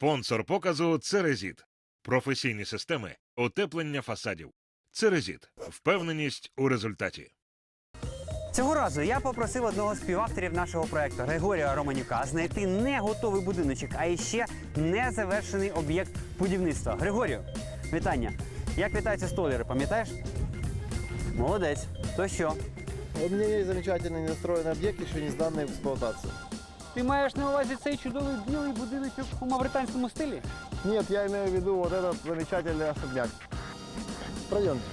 Спонсор показу Церезіт. Професійні системи утеплення фасадів. Церезіт. Впевненість у результаті. Цього разу я попросив одного з співавторів нашого проекту Григорія Романюка знайти не готовий будиночок, а іще незавершений об'єкт будівництва. Григорію, вітання. Як вітаються столери, пам'ятаєш? Молодець. То що? У меня есть замечательный недостроенный объект, еще не сданный в эксплуатацию. Ти маєш на увазі цей чудовий білий будиночок у мавританському стилі? Нет, я имею в виду вот этот замечательный особняк. Пройдемте.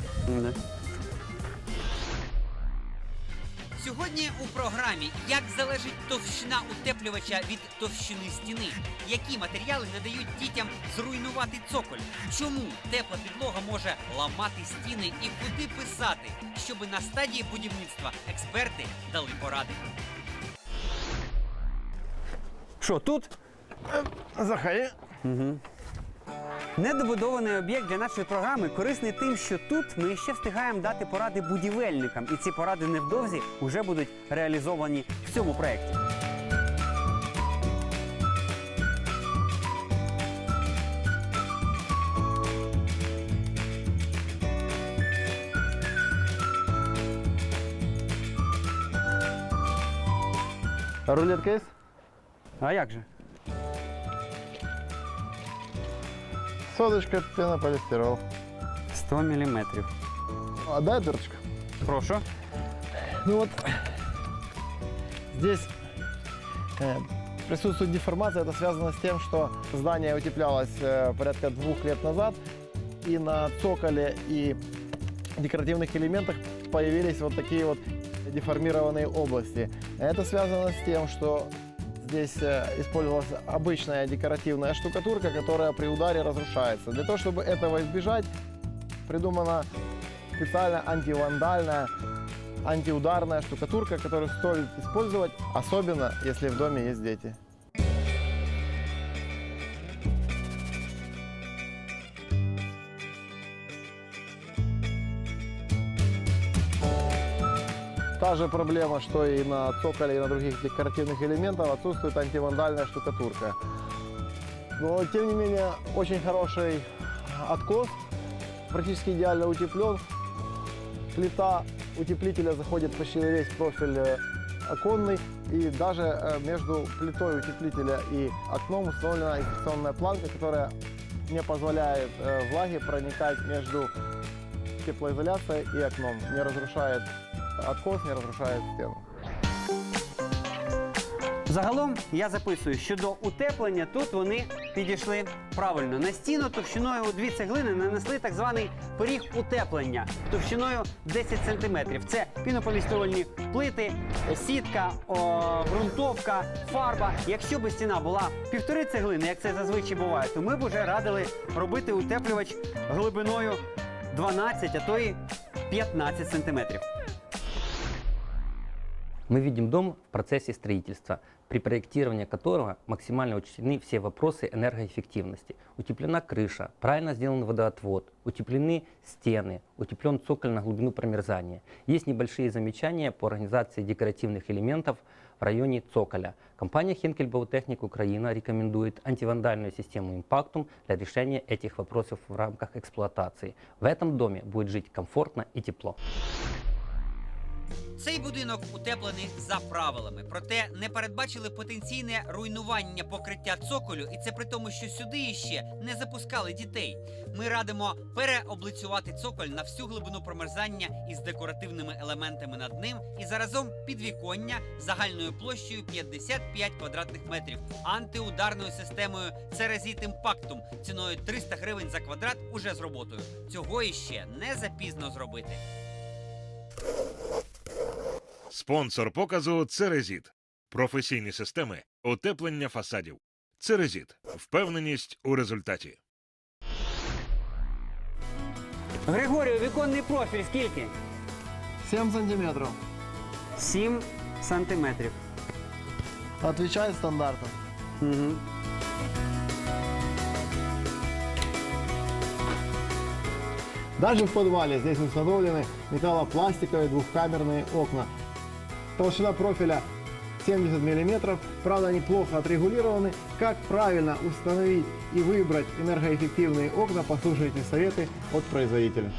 Сьогодні у програмі як залежить товщина утеплювача від товщини стіни, які матеріали не дають дітям зруйнувати цоколь, чому тепла підлога може ламати стіни і куди писати, щоби на стадії будівництва експерти дали поради. Що, тут? Заходи. Недобудований об'єкт для нашої програми корисний тим, що тут ми ще встигаємо дати поради будівельникам, і ці поради невдовзі вже будуть реалізовані в цьому проєкті. Рулетка есть? А як же? Соточка, пенополистирол. 100 міліметрів. А дай дырочку. Прошу. Ну вот, здесь э, присутствует деформация. Это связано с тем, что здание утеплялось э, порядка двух лет назад. И на цоколе и декоративных элементах появились вот такие вот деформированные области. Это связано с тем, что здесь э, использовалась обычная декоративная штукатурка, которая при ударе разрушается. Для того, чтобы этого избежать, придумана специально антивандальная антиударная штукатурка, которую стоит использовать, особенно если в доме есть дети. Та же проблема, что и на цоколе, и на других декоративных элементах, отсутствует антивандальная штукатурка. Но, тем не менее, очень хороший откос, практически идеально утеплен. Плита утеплителя заходит почти на весь профиль э, оконный. И даже э, между плитой утеплителя и окном установлена инфекционная планка, которая не позволяет э, влаге проникать между теплоизоляцией и окном. Не разрушает откос, не разрушает стену. Загалом я записую, що до утеплення тут вони підійшли правильно. На стіну товщиною у дві цеглини нанесли так званий поріг утеплення товщиною 10 см. Це пінополістирольні плити, сітка, о, ґрунтовка, фарба. Якщо б стіна була півтори цеглини, як це зазвичай буває, то ми б вже радили робити утеплювач глибиною 12, а то і 15 сантиметрів. Мы видим дом в процессе строительства, при проектировании которого максимально учтены все вопросы энергоэффективности. Утеплена крыша, правильно сделан водоотвод, утеплены стены, утеплен цоколь на глубину промерзания. Есть небольшие замечания по организации декоративных элементов в районе цоколя. Компания Henkel Bautechnik Украина рекомендует антивандальную систему Impactum для решения этих вопросов в рамках эксплуатации. В этом доме будет жить комфортно и тепло. Цей будинок утеплений за правилами, проте не передбачили потенційне руйнування покриття цоколю, і це при тому, що сюди іще не запускали дітей. Ми радимо переоблицювати цоколь на всю глибину промерзання із декоративними елементами над ним і заразом підвіконня загальною площею 55 квадратних метрів, антиударною системою Церезіт Імпактум ціною 300 гривень за квадрат уже з роботою. Цього іще не запізно зробити. Спонсор показу Церезіт. Професійні системи утеплення фасадів. Церезіт. Впевненість у результаті. Григорію, віконний профіль скільки? 7 сантиметров. 7 сантиметрів. Отвечает стандартам. Угу. Даже в подвале здесь установлены металлопластиковые двухкамерные окна. Толщина профиля 70 мм. Правда, они плохо отрегулированы. Как правильно установить и выбрать энергоэффективные окна, послушайте советы от производителя.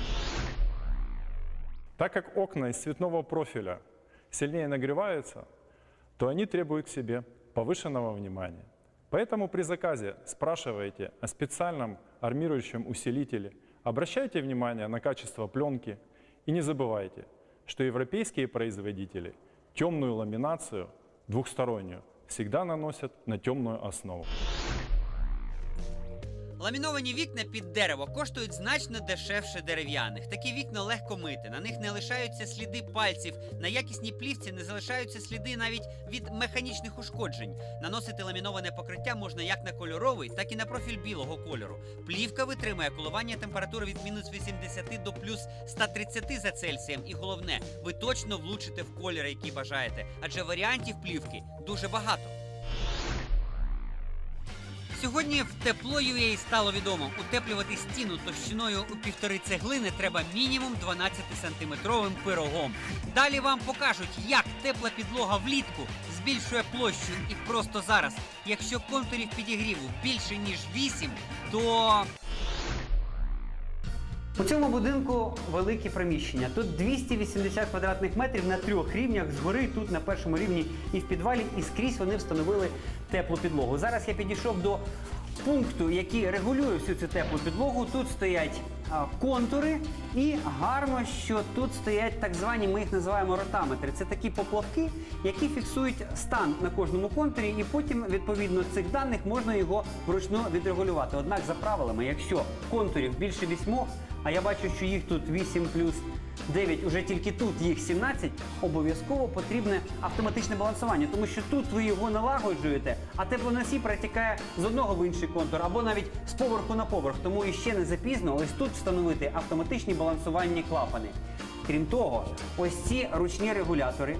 Так как окна из цветного профиля сильнее нагреваются, то они требуют к себе повышенного внимания. Поэтому при заказе спрашивайте о специальном армирующем усилителе, обращайте внимание на качество пленки и не забывайте, что европейские производители темную ламинацию двухстороннюю всегда наносят на темную основу. Ламіновані вікна під дерево коштують значно дешевше дерев'яних. Такі вікна легко мити. На них не лишаються сліди пальців. На якісній плівці не залишаються сліди навіть від механічних ушкоджень. Наносити ламіноване покриття можна як на кольоровий, так і на профіль білого кольору. Плівка витримує коливання температури від мінус 80 до плюс 130 за Цельсієм. І головне, ви точно влучите в колір, який бажаєте, адже варіантів плівки дуже багато. Сьогодні в тепло.ua стало відомо, утеплювати стіну товщиною у півтори цеглини треба мінімум 12-сантиметровим пирогом. Далі вам покажуть, як тепла підлога влітку збільшує площу. І просто зараз, якщо контурів підігріву більше ніж 8, то У цьому будинку великі приміщення. Тут 280 квадратних метрів на трьох рівнях згори, тут на першому рівні і в підвалі, і скрізь вони встановили теплу підлогу. Зараз я підійшов до пункту, який регулює всю цю теплу підлогу. Тут стоять контури, і гарно, що тут стоять так звані, ми їх називаємо ротаметри. Це такі поплавки, які фіксують стан на кожному контурі, і потім відповідно цих даних можна його вручну відрегулювати. Однак за правилами, якщо контурів більше вісьмох, а я бачу, що їх тут 8 плюс 9, уже тільки тут їх 17, обов'язково потрібне автоматичне балансування, тому що тут ви його налагоджуєте, а теплоносій перетікає з одного в інший контур або навіть з поверху на поверх. Тому іще не запізно ось тут встановити автоматичні балансувальні клапани. Крім того, ось ці ручні регулятори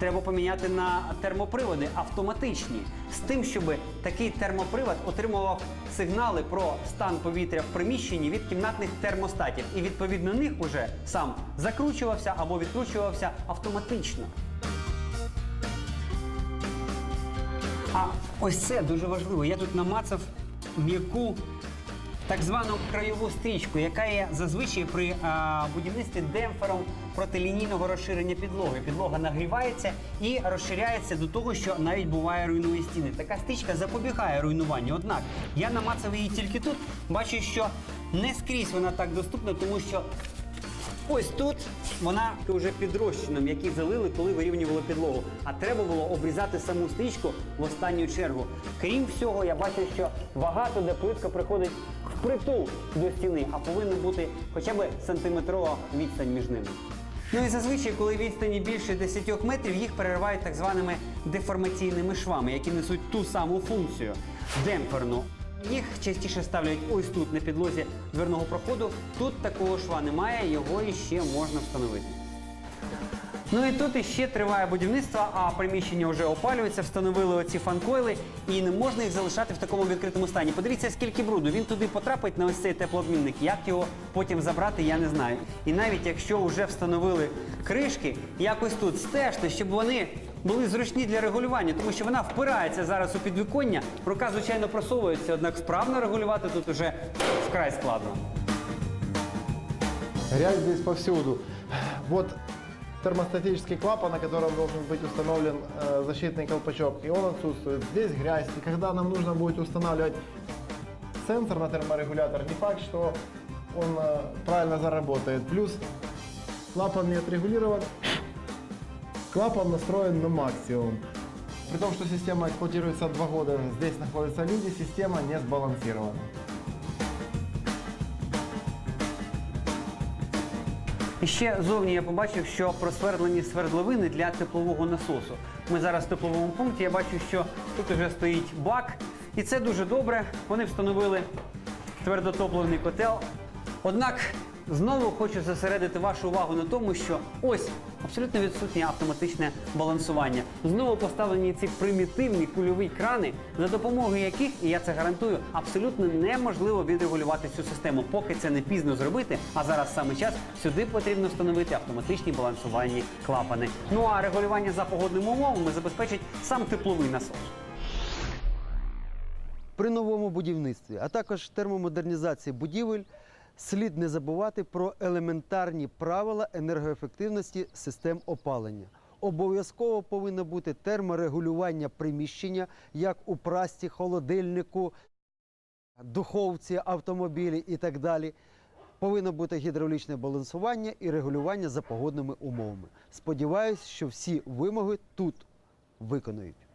треба поміняти на термоприводи автоматичні з тим, щоб такий термопривод отримував сигнали про стан повітря в приміщенні від кімнатних термостатів, і відповідно них уже сам закручувався або відкручувався автоматично. А ось це дуже важливо. Я тут намацав м'яку так звану краєву стрічку, яка є зазвичай при а, будівництві демпфером протилінійного розширення підлоги. Підлога нагрівається і розширяється до того, що навіть буває руйнує стіни. Така стрічка запобігає руйнуванню. Однак я намацав її тільки тут. Бачу, що не скрізь вона так доступна, тому що Ось тут вона вже під розчином, який залили, коли вирівнювали підлогу. А треба було обрізати саму стрічку в останню чергу. Крім всього, я бачу, що багато де плитка приходить впритул до стіни, а повинна бути хоча б сантиметрова відстань між ними. Ну і зазвичай, коли відстані більше 10 метрів, їх переривають так званими деформаційними швами, які несуть ту саму функцію демпферну. Їх частіше ставлять ось тут на підлозі дверного проходу. Тут такого шва немає, його іще можна встановити. Ну і тут іще триває будівництво, а приміщення вже опалюється, встановили оці фанкойли і не можна їх залишати в такому відкритому стані. Подивіться, скільки бруду. Він туди потрапить на ось цей теплообмінник. Як його потім забрати, я не знаю. І навіть якщо вже встановили кришки, якось тут стежте, щоб вони були зручні для регулювання, тому що вона впирається зараз у підвіконня. Рука, звичайно, просовується, однак вправно регулювати тут уже вкрай складно. Грязь здесь повсюду. Вот термостатический клапан, на котором должен быть установлен э, защитный колпачок, и он отсутствует. Здесь грязь. И когда нам нужно будет устанавливать сенсор на терморегулятор, не факт, что он э, правильно заработает. Плюс клапан не отрегулирован, клапан настроен на максимум. При том, что система эксплуатируется два года, здесь находятся люди, система не сбалансирована. І ще зовні я побачив, що просвердлені свердловини для теплового насосу. Ми зараз в тепловому пункті. Я бачу, що тут вже стоїть бак, і це дуже добре. Вони встановили твердотопливний котел. Однак знову хочу зосередити вашу увагу на тому, що ось абсолютно відсутнє автоматичне балансування. Знову поставлені ці примітивні кульові крани, за допомогою яких, і я це гарантую, абсолютно неможливо відрегулювати цю систему, поки це не пізно зробити. А зараз саме час сюди потрібно встановити автоматичні балансувальні клапани. Ну а регулювання за погодними умовами забезпечить сам тепловий насос. При новому будівництві, а також термомодернізації будівель, слід не забувати про елементарні правила енергоефективності систем опалення. Обов'язково повинно бути терморегулювання приміщення, як у прасті, холодильнику, духовці, автомобілі і так далі. Повинно бути гідравлічне балансування і регулювання за погодними умовами. Сподіваюсь, що всі вимоги тут виконують.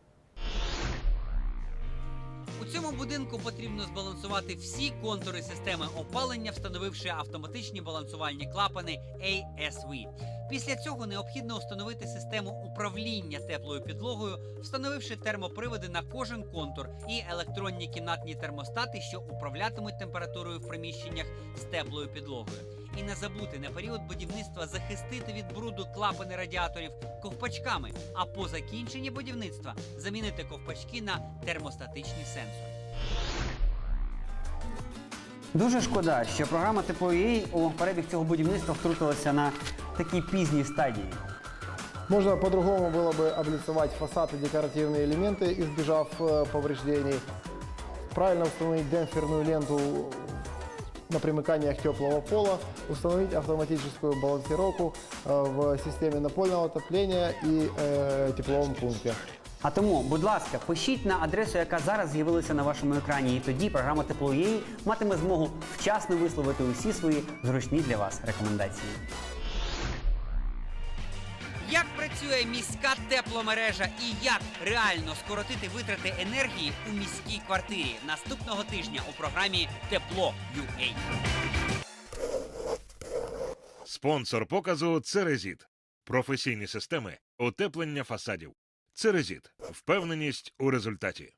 У цьому будинку потрібно збалансувати всі контури системи опалення, встановивши автоматичні балансувальні клапани ASV. Після цього необхідно встановити систему управління теплою підлогою, встановивши термоприводи на кожен контур і електронні кімнатні термостати, що управлятимуть температурою в приміщеннях з теплою підлогою І не забути на період будівництва захистити від бруду клапани радіаторів ковпачками, а по закінченні будівництва замінити ковпачки на термостатичні сенсори. Дуже шкода, що програма теплової у перебіг цього будівництва втрутилася на такій пізній стадії. Можно по-другому было бы облицевать фасад и декоративные элементы, избежав э, повреждений. Правильно установить демпферную ленту на примыканиях теплого пола, установить автоматическую балансировку э, в системе напольного отопления и э, тепловом пункте. А тому, будь ласка, пишіть на адресу, яка зараз з'явилася на вашому екрані, і тоді програма теплоєї матиме змогу вчасно висловити усі свої зручні для вас рекомендації. Працює міська тепломережа і як реально скоротити витрати енергії у міській квартирі наступного тижня у програмі Тепло UA. Спонсор показу Церезіт. Професійні системи утеплення фасадів. Церезіт. Впевненість у результаті.